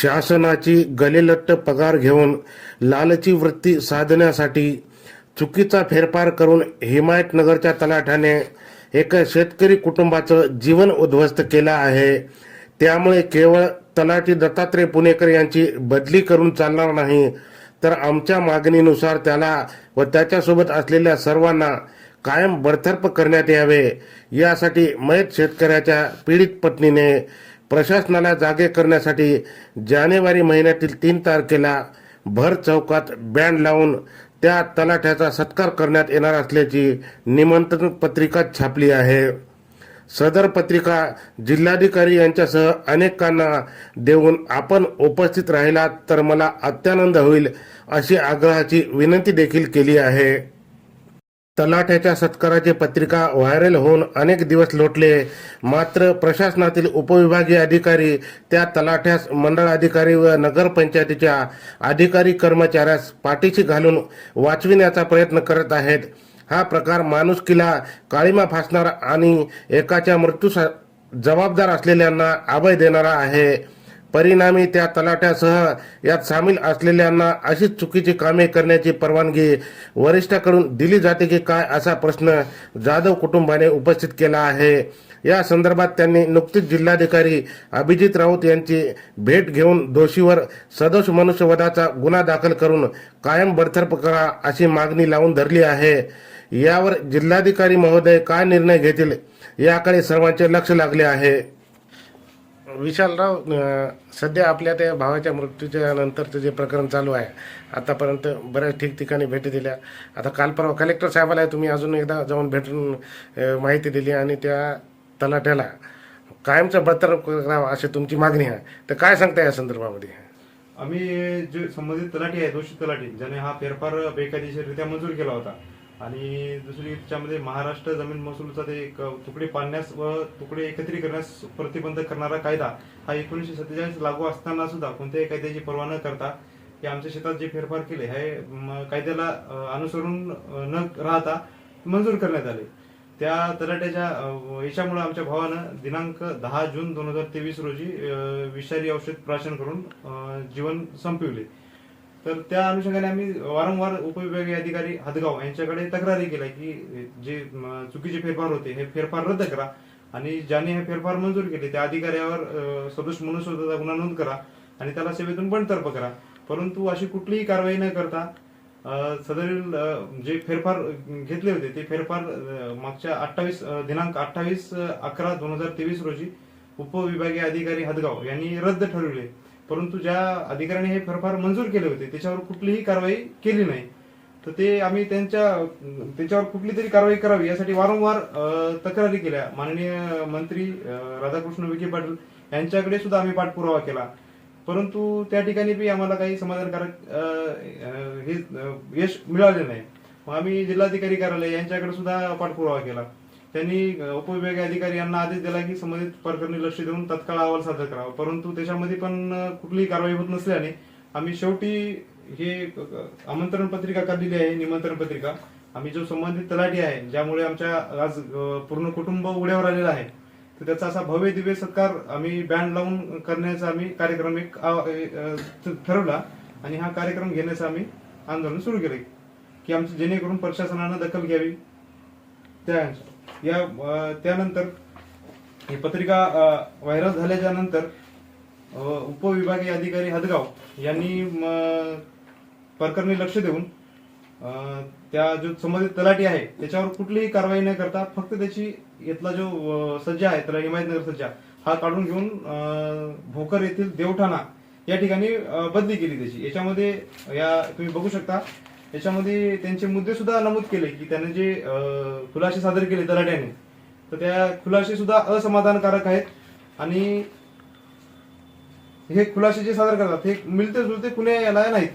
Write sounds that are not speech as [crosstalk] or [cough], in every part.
शासनाची गलेलट्ट पगार घेऊन लालची वृत्ती साधण्यासाठी चुकीचा फेरफार करून हिमायतनगरच्या तलाठ्याने एका शेतकरी कुटुंबाचं जीवन उद्ध्वस्त केलं आहे. त्यामुळे केवळ तलाठी दत्तात्रय पुणेकर यांची बदली करून चालणार नाही तर आमच्या मागणीनुसार त्याला व त्याच्यासोबत असलेल्या सर्वांना कायम बडतर्फ करण्यात यावे. यासाठी मयत शेतकऱ्याच्या पीडित पत्नीने प्रशासनाला जागे करण्यासाठी जानेवारी महिन्यातील तीन तारखेला भर चौकात बँड लावून त्या तलाठ्याचा सत्कार करण्यात येणार असल्याची निमंत्रण पत्रिका छापली आहे. सदर पत्रिका जिल्हाधिकारी यांच्यासह अनेकांना देऊन आपण उपस्थित राहिलात तर मला अत्यानंद होईल अशी आग्रहाची विनंती देखील केली आहे. तलाठ्याच्या सत्काराची पत्रिका व्हायरल होऊन अनेक दिवस लोटले. मात्र प्रशासनातील उपविभागीय अधिकारी त्या तलाठ्यास मंडळ अधिकारी व नगरपंचायतीच्या अधिकारी कर्मचाऱ्यास पाठीशी घालून वाचविण्याचा प्रयत्न करत आहेत. हा प्रकार माणुसकीला काळीमा फासणारा आणि एकाच्या मृत्यूस जबाबदार असलेल्यांना अभय देणारा आहे. परिणामी त्या तलाट्यासह यात सामील असलेल्यांना अशीच चुकीची कामे करण्याची परवानगी वरिष्ठाकडून दिली जाते की काय असा प्रश्न जाधव कुटुंबाने उपस्थित केला आहे. या संदर्भात त्यांनी नुकतीच जिल्हाधिकारी अभिजित राऊत यांची भेट घेऊन दोषीवर सदोष मनुष्यवधाचा गुन्हा दाखल करून कायम बडतर्फ करा अशी मागणी लावून धरली आहे. यावर जिल्हाधिकारी महोदय काय निर्णय घेतील याकडे सर्वांचे लक्ष लागले आहे. विशालराव सध्या आपल्या त्या भावाच्या मृत्यूच्या नंतरचं जे प्रकरण चालू आहे आतापर्यंत बऱ्याच ठिकठिकाणी भेटी दिल्या. आता काल परवा कलेक्टर साहेबाला तुम्ही अजून एकदा जाऊन भेटून माहिती दिली आणि त्या तलाट्याला कायमचं बडतर्फ करावं अशी तुमची मागणी आहे. तर काय सांगता या संदर्भामध्ये? आम्ही जे संबंधित तलाठी आहे दोषी तलाठी ज्याने हा फेरफार बेकायदेशीररित्या मंजूर केला होता आणि दुसरी त्याच्यामध्ये महाराष्ट्र जमीन महसूलचा ते एक तुकडे पाडण्यास व तुकडे एकत्रित करण्यास प्रतिबंध करणारा कायदा हा एकोणीसशे सत्तेचाळीस लागू असताना सुद्धा कोणत्याही कायद्याची पर्वा न करता की आमच्या शेतात जे फेरफार केले हे म, कायद्याला अनुसरून न राहता मंजूर करण्यात आले. त्या तलाट्याच्या अ, याच्यामुळे आमच्या भावानं दिनांक दहा जून दोन हजार तेवीस रोजी विषारी औषध प्राशन करून जीवन संपविले. तर त्या अनुषंगाने आम्ही वारंवार उपविभागीय अधिकारी हदगाव यांच्याकडे तक्रारी केल्या की जे चुकीचे फेरफार होते हे फेरफार रद्द करा. आणि ज्याने हे फेरफार मंजूर केले त्या अधिकाऱ्यावर सदोष मनुष्यवधाचा गुन्हा नोंद करा आणि त्याला सेवेतून बडतर्फ करा. परंतु अशी कुठलीही कारवाई न करता सदरील जे फेरफार घेतले होते ते फेरफार मागच्या अठ्ठावीस दिनांक अठ्ठावीस अकरा दोन हजार तेवीस रोजी उपविभागीय अधिकारी हदगाव यांनी रद्द ठरवले. परंतु ज्या अधिकाऱ्याने हे फेरफार मंजूर केले होते त्याच्यावर कुठलीही कारवाई केली नाही. तर ते आम्ही त्यांच्या त्याच्यावर कुठली तरी कारवाई करावी यासाठी वारंवार तक्रारी केल्या. माननीय मंत्री राधाकृष्ण विखे पाटील यांच्याकडे सुद्धा आम्ही पाठपुरावा केला. परंतु त्या ठिकाणी बी आम्हाला काही समाधानकारक हे यश मिळाले नाही. मग आम्ही जिल्हाधिकारी कार्यालय यांच्याकडे सुद्धा पाठपुरावा केला. त्यांनी उपविभागीय अधिकारी यांना आदेश दिला की संबंधित प्रकरणी लक्ष देऊन तत्काळ अहवाल सादर करावा. परंतु त्याच्यामध्ये पण कुठलीही कारवाई होत नसल्याने आम्ही शेवटी हे आमंत्रण पत्रिका काढलेली आहे निमंत्रण पत्रिका? आम्ही जो संबंधित तलाठी आहे ज्यामुळे आमच्या आज पूर्ण कुटुंब उड्यावर आलेलं आहे तर त्याचा असा भव्य दिव्य सत्कार आम्ही बँड लावून करण्याचा आम्ही कार्यक्रम एक ठरवला आणि हा कार्यक्रम घेण्याचं आम्ही आंदोलन सुरू केले की आमचं जेणेकरून प्रशासनानं दखल घ्यावी. त्या या त्यानंतर ही पत्रिका व्हायरल झाल्याच्यानंतर उपविभागीय अधिकारी हदगाव यांनी म, प्रकरणी लक्ष देऊन त्या जो संबंधित तलाठी आहे त्याच्यावर कुठलीही कारवाई न करता फक्त त्याची इथला जो सज्जा आहे त्याला हिमायतनगर सज्जा हा काढून घेऊन भोकर येथील देवठाणा या ठिकाणी बदली केली त्याची. याच्यामध्ये या तुम्ही बघू शकता याच्यामध्ये त्यांचे मुद्दे सुद्धा नमूद केले की त्याने जे खुलासे सादर केले तलाट्याने तर त्या खुलासे सुद्धा असमाधानकारक आहेत. आणि हे खुलासे जे सादर करतात हे मिळते जुळते कुणे याला नाहीत.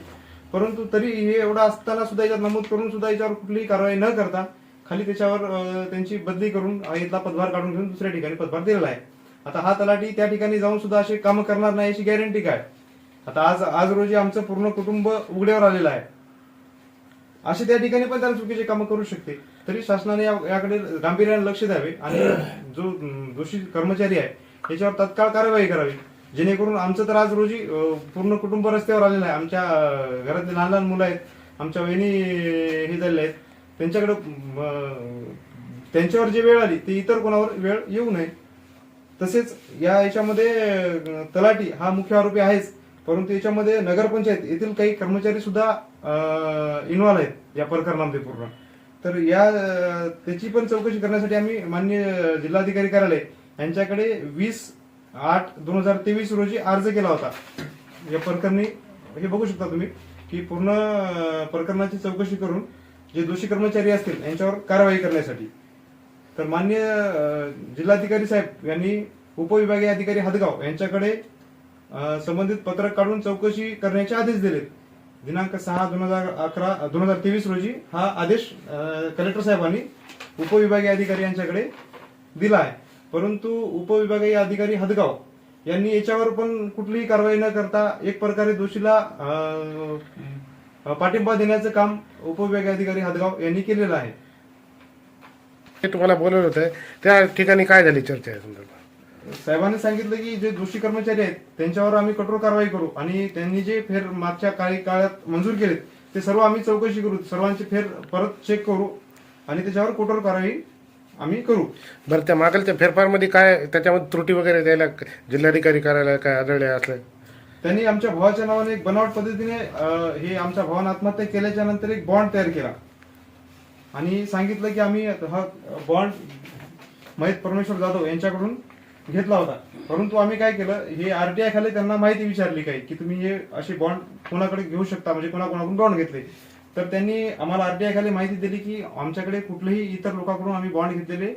परंतु तरी हे एवढं असताना सुद्धा याच्यात नमूद करून सुद्धा याच्यावर कुठलीही कारवाई न करता खाली त्याच्यावर त्यांची बदली करून इथला पदभार काढून घेऊन दुसऱ्या ठिकाणी पदभार दिलेला आहे. आता हा तलाठी त्या ठिकाणी जाऊन सुद्धा असे कामं करणार नाही याची गॅरंटी काय? आता आज आज रोजी आमचं पूर्ण कुटुंब उघड्यावर आलेलं आहे. असे त्या ठिकाणी पण त्याला चुकीचे कामं करू शकते. तरी शासनाने या- याकडे गांभीर्याने लक्ष द्यावे आणि जो दोषी कर्मचारी आहे याच्यावर तत्काळ कारवाई करावी. जेणेकरून आमचं तर आज रोजी पूर्ण कुटुंब रस्त्यावर आलेलं आहे. आमच्या घरातले लहान लहान मुलं आहेत. आमच्या वहिनी हे झालेले आहेत. त्यांच्याकडे त्यांच्यावर जी वेळ आली ती इतर कोणावर वेळ येऊ नये. तसेच या याच्यामध्ये तलाठी हा मुख्य आरोपी आहेच. परंतु याच्यामध्ये नगरपंचायत येथील काही कर्मचारी सुद्धा इन्व्हॉल्व आहेत या प्रकरणामध्ये पूर्ण. तर या त्याची पण चौकशी करण्यासाठी आम्ही मान्य जिल्हाधिकारी कार्यालय यांच्याकडे वीस आठ दोन हजार तेवीस रोजी अर्ज केला होता. या प्रकरणी हे बघू शकता तुम्ही की पूर्ण प्रकरणाची चौकशी करून जे दोषी कर्मचारी असतील यांच्यावर कारवाई करण्यासाठी. तर मान्य जिल्हाधिकारी साहेब यांनी उपविभागीय अधिकारी हदगाव यांच्याकडे संबंधित पत्रक काढून चौकशी करण्याचे आदेश दिलेत. दिनांक सहा दोन हजार अकरा दोन हजार तेवीस रोजी हा आदेश कलेक्टर साहेबांनी उपविभागीय अधिकारी यांच्याकडे दिला आहे. परंतु उपविभागीय अधिकारी हदगाव यांनी याच्यावर पण कुठलीही कारवाई न करता एक प्रकारे दोषीला पाठिंबा देण्याचं काम उपविभागीय अधिकारी हदगाव यांनी केलेलं आहे. तुम्हाला बोलवलं होतं. त्या ठिकाणी काय झाली चर्चा या संदर्भात? साहेबांनी सांगितलं की जे दोषी कर्मचारी आहेत त्यांच्यावर आम्ही कठोर कारवाई करू. आणि त्यांनी जे फेर मागच्या काही काळात मंजूर केलेत ते सर्व आम्ही चौकशी करू. सर्वांचे फेर परत चेक करू. आणि त्याच्यावर कठोर कारवाई आम्ही करू. बरं त्या मागलच्या फेरफारमध्ये काय त्याच्यामध्ये त्रुटी वगैरे द्यायला जिल्हाधिकारी कार्यालय काय आढळले असलं? त्यांनी आमच्या भावाच्या नावाने एक बनावट पद्धतीने हे आमच्या भावानं आत्महत्या केल्याच्यानंतर एक बॉन्ड तयार केला. आणि सांगितलं की आम्ही हा बॉन्ड महेश परमेश्वर जाधव यांच्याकडून घेतला होता. परंतु आम्ही काय केलं हे आरटीआय खाली त्यांना माहिती विचारली काही की तुम्ही हे असे बॉन्ड कोणाकडे घेऊ शकता? म्हणजे कोणाकोणाकडून बॉन्ड घेतले? तर त्यांनी आम्हाला आरटीआय खाली माहिती दिली की आमच्याकडे कुठलेही इतर लोकांकडून आम्ही बॉन्ड घेतलेले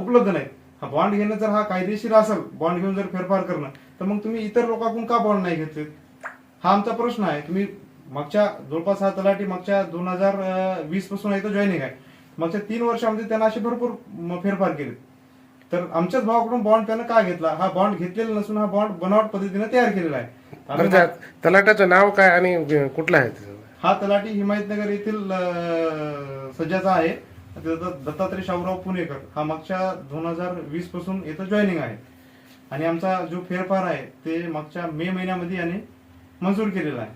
उपलब्ध नाहीत. हा बॉन्ड घेणं जर हा कायदेशीर असेल बॉन्ड घेऊन जर फेरफार करणं तर मग तुम्ही इतर लोकांकडून का बॉन्ड नाही घेतले? हा आमचा प्रश्न आहे. तुम्ही मागच्या जवळपास हा तलाठी मागच्या दोन हजार वीसपासून इथं जॉईनिंग आहे. मागच्या तीन वर्षामध्ये त्यांना असे भरपूर फेरफार केले तर आमच्याच भावाकडून बॉन्ड त्यानं का घेतला? हा बॉन्ड घेतलेला नसून हा बॉन्ड बनावट पद्धतीने तयार केलेला आहे. बरं आम्ही त्या तलाट्याचं नाव काय आणि अं, कुठलं आहे त्याचं? हा तलाठी हिमायतनगर येथील अं, सज्जाचा आहे. त्याचा दत्तात्रय शाहूराव पुणेकर. हा मागच्या दोन हजार वीसपासून इथं जॉईनिंग आहे. आणि आमचा जो फेरफार आहे ते मागच्या मे महिन्यामध्ये याने मंजूर केलेला आहे.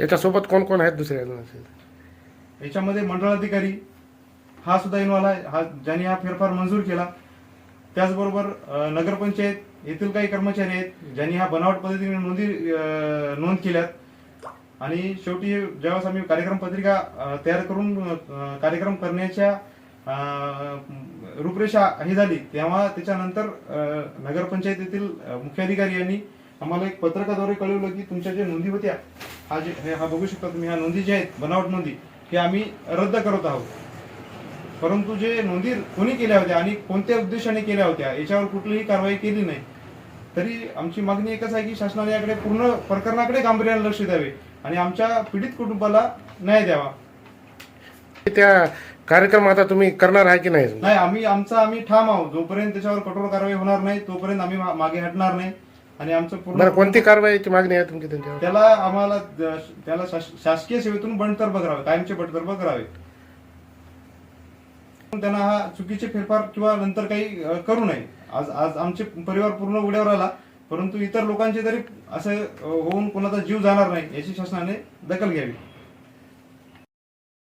याच्यासोबत कोण कोण आहेत दुसरे? अजून असे? याच्यामध्ये मंडळाधिकारी हा सुद्धा इन्व्हॉल्व आहे. हा ज्यांनी हा फेरफार मंजूर केला त्याचबरोबर नगरपंचायत येथील काही कर्मचारी आहेत ज्यांनी हा बनावट पद्धतीने नोंदी नोंद केल्यात. आणि शेवटी ज्यावेळेस आम्ही कार्यक्रम पत्रिका तयार करून कार्यक्रम करण्याच्या रूपरेषा ही झाली तेव्हा त्याच्यानंतर नगरपंचायतीतील मुख्याधिकारी यांनी आम्हाला एक पत्रकाद्वारे कळवलं की तुमच्या ज्या नोंदी होत्या हा जे हे- हा बघू शकता तुम्ही ह्या नोंदी ज्या आहेत बनावट नोंदी हे आम्ही रद्द करत आहोत. परंतु जे नोंदी कोणी केल्या होत्या आणि कोणत्या उद्देशाने केल्या होत्या याच्यावर कुठलीही कारवाई केली नाही. तरी आमची मागणी एकच आहे की शासनाने याकडे पूर्ण प्रकरणाकडे गांभीर्याने लक्ष द्यावे आणि आमच्या पीडित कुटुंबाला न्याय द्यावा. त्या कार्यक्रम आता तुम्ही करणार आहे की नाही? नाही आम्ही आमचा आम्ही ठाम आहोत. जोपर्यंत त्याच्यावर कठोर कारवाई होणार नाही तोपर्यंत आम्ही मा- मागे हटणार नाही. आणि आमचं बरं पूर्ण कोणती कारवाईची मागणी आहे तुमची त्यांच्यावर? त्याला आम्हाला द- त्याला शास- शासकीय सेवेतून बंडतर्फ करावे कायमचे बंडतर्फ करावे त्यांना हा चुकीचे फेरफार किंवा नंतर काही करू नये. आज आज आमचे परिवार पूर्ण उड्यावर आला परंतु इतर लोकांचे तरी असं होऊन कोणाचा जीव जाणार नाही याची शासनाने दखल घ्यावी.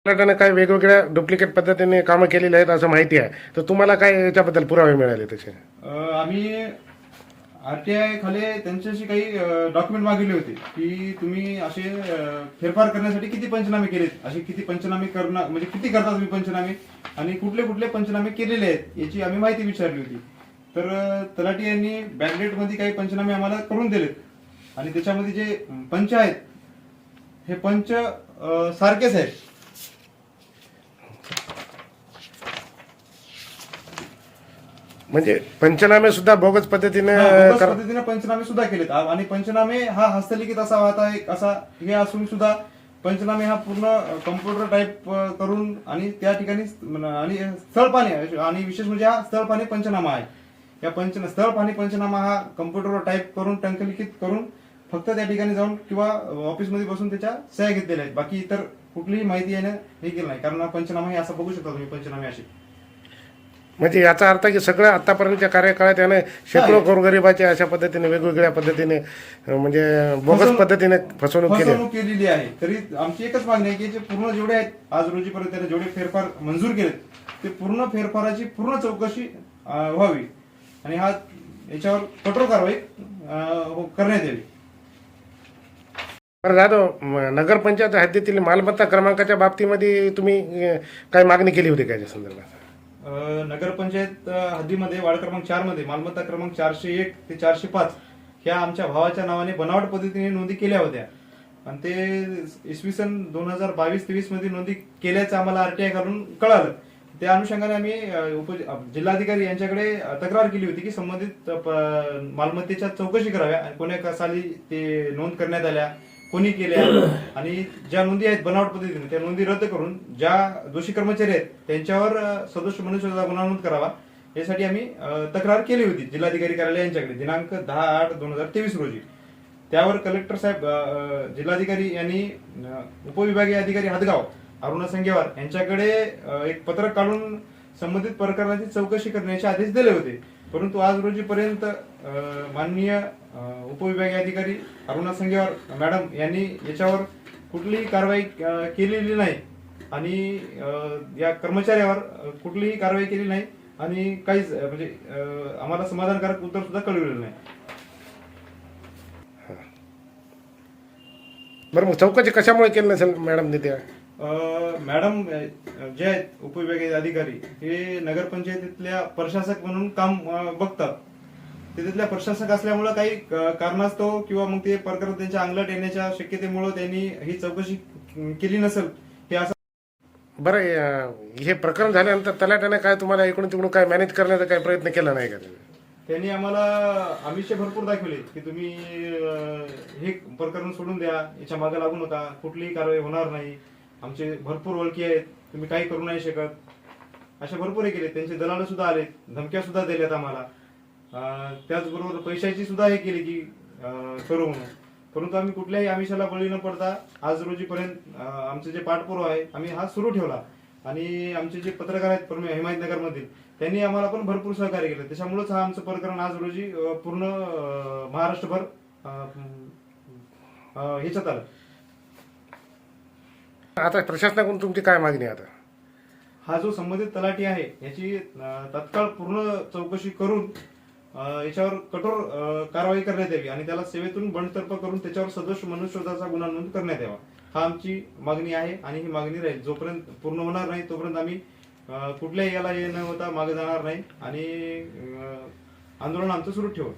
तलाट्याने काही वेगवेगळ्या डुप्लिकेट पद्धतीने कामं केलेली आहेत असं माहिती आहे. तर तुम्हाला काय याच्याबद्दल पुरावे मिळाले तसे अ, आम्ही आरटीआय खाली त्यांच्याशी काही डॉक्युमेंट मागितले होते की तुम्ही असे फेरफार करण्यासाठी किती पंचनामे केलेत? असे किती पंचनामे करणार म्हणजे किती करता तुम्ही पंचनामे? आणि कुठले कुठले पंचनामे केलेले आहेत याची आम्ही माहिती विचारली होती. तर अ, तलाठी यांनी बॅकडेटमध्ये काही पंचनामे आम्हाला करून दिलेत. आणि त्याच्यामध्ये जे पंच आहेत हे पंच सारखेच आहेत. म्हणजे पंचनामे सुद्धा बोगस पद्धतीने हा, बोगस कर- पद्धतीने पंचनामे सुद्धा केलेत. आ- आणि पंचनामे हा हस्तलिखित असा आता एक असा हे असून सुद्धा पंचनामे हा पूर्ण कम्प्युटर टाईप करून आणि त्या ठिकाणी स- आणि स्थळ पाणी आणि विशेष म्हणजे हा स्थळ पाणी पंचनामा आहे. या पंच स्थळ पाणी पंचनामा हा कम्प्युटरवर टाईप करून टंकलिखित करून फक्त त्या ठिकाणी जाऊन किंवा ऑफिसमध्ये बसून त्याच्या सह्या घेतलेल्या आहेत. बाकी इतर कुठलीही माहिती याने हे केलं नाही. कारण हा पंचनामा हे असं बघू शकता तुम्ही पंचनामे असे. म्हणजे याचा अर्थ की सगळं आतापर्यंतच्या कार्यकाळात याने शेकडो गोरगरिबाच्या अशा पद्धतीने वेगवेगळ्या पद्धतीने म्हणजे बोगस पद्धतीने फसवणूक केली. फसवणूक केलेली आहे. तरी आमची एकच मागणी आहे की जे पूर्ण जेवढे आहेत आज रोजीपर्यंत त्याने जेवढे फेरफार मंजूर केलेत ते पूर्ण फेरफाराची पूर्ण चौकशी व्हावी. आणि हा याच्यावर कठोर कारवाई करण्यात यावी. बरं जाधव नगरपंचायत हद्दीतील मालमत्ता क्रमांकाच्या बाबतीमध्ये तुम्ही काय मागणी केली होती का याच्या संदर्भात? नगरपंचायत हद्दीमध्ये वार्ड क्रमांक चारमध्ये मालमत्ता क्रमांक चारशे एक ते चारशे पाच ह्या आमच्या भावाच्या नावाने बनावट पद्धतीने नोंदी केल्या होत्या. आणि ते इसवी सन दोन हजार बावीस तेवीसमध्ये नोंदी केल्याचं आम्हाला आरटीआय घालून कळालं. त्या अनुषंगाने आम्ही उप जिल्हाधिकारी यांच्याकडे तक्रार केली होती की संबंधित प- मालमत्तेच्या चौकशी कराव्या आणि कोण्या साली ते नोंद करण्यात आल्या. कोणी केल्या [clears throat] आणि ज्या नोंदी आहेत बनावट पद्धतीने त्या नोंदी रद्द करून ज्या दोषी कर्मचारी आहेत त्यांच्यावर सदोष मनुष्यवधा गुन्हा नोंद करावा. यासाठी आम्ही तक्रार केली होती जिल्हाधिकारी कार्यालय यांच्याकडे दिनांक दहा आठ दोन हजार तेवीस रोजी. त्यावर कलेक्टर साहेब जिल्हाधिकारी यांनी उपविभागीय अधिकारी हदगाव अरुणा संगेवार यांच्याकडे एक पत्रक काढून संबंधित प्रकरणाची चौकशी करण्याचे आदेश दिले होते. परंतु आज रोजीपर्यंत माननीय उपविभागीय अधिकारी अरुणा संगेवार मॅडम यांनी याच्यावर कुठलीही कारवाई केलेली नाही. आणि या कर्मचाऱ्यावर कुठलीही कारवाई केली नाही. आणि काहीच म्हणजे आम्हाला समाधानकारक उत्तर सुद्धा कळविलेलं नाही. बरं मग चौकशी कशामुळे केली नसेल मॅडम त्या मॅडम जे आहेत उपविभागीय अधिकारी हे नगरपंचायतीतल्या प्रशासक म्हणून काम बघतात ते तिथल्या प्रशासक असल्यामुळे काही कारणास्तव किंवा मग ते प्रकरण त्यांच्या अंगलट येण्याच्या शक्यतेमुळे त्यांनी ही चौकशी केली नसेल हे असं बरं हे प्रकरण झाल्यानंतर तलाट्याने काय तुम्हाला इकडून तिकडून काय मॅनेज करण्याचा काही प्रयत्न केला नाही का तुम्ही? त्यांनी आम्हाला आमिषे भरपूर दाखवले की तुम्ही हे प्रकरण सोडून द्या याच्या मागे लागू नका कुठलीही कारवाई होणार नाही आमचे भरपूर ओळखी आहेत. तुम्ही काही करू नाही शकत. अशा भरपूर हे केले. त्यांचे दलाल सुद्धा आले धमक्या सुद्धा दिल्यात आम्हाला. त्याचबरोबर पैशाची सुद्धा हे केली की करू म्हणून. परंतु आम्ही कुठल्याही आमिषाला बळी न पडता आज रोजीपर्यंत आमचे जे पाठपुरावा आहे आम्ही हा सुरू ठेवला. आणि आमचे जे पत्रकार आहेत परमे हिमायतनगर मधील त्यांनी आम्हाला पण भरपूर सहकार्य केलं. त्याच्यामुळेच हा आमचं प्रकरण आज रोजी पूर्ण महाराष्ट्रभर ह्याच्यात आलं. आता प्रशासनाकडून तुमची काय मागणी आहे आता? हा जो संबंधित तलाठी आहे याची अं, तात्काळ पूर्ण चौकशी करून अं, याच्यावर कठोर अं, कारवाई करण्यात यावी आणि त्याला सेवेतून बंडतर्फ करून त्याच्यावर सदोष मनुष्यवधाचा गुन्हा नोंद करण्यात यावा. हा आमची मागणी आहे आणि ही मागणी राहील. जोपर्यंत पूर्ण होणार नाही तोपर्यंत आम्ही अं, कुठल्याही याला हे न होता मागे जाणार नाही आणि अं, आंदोलन आमचं सुरू ठेवू.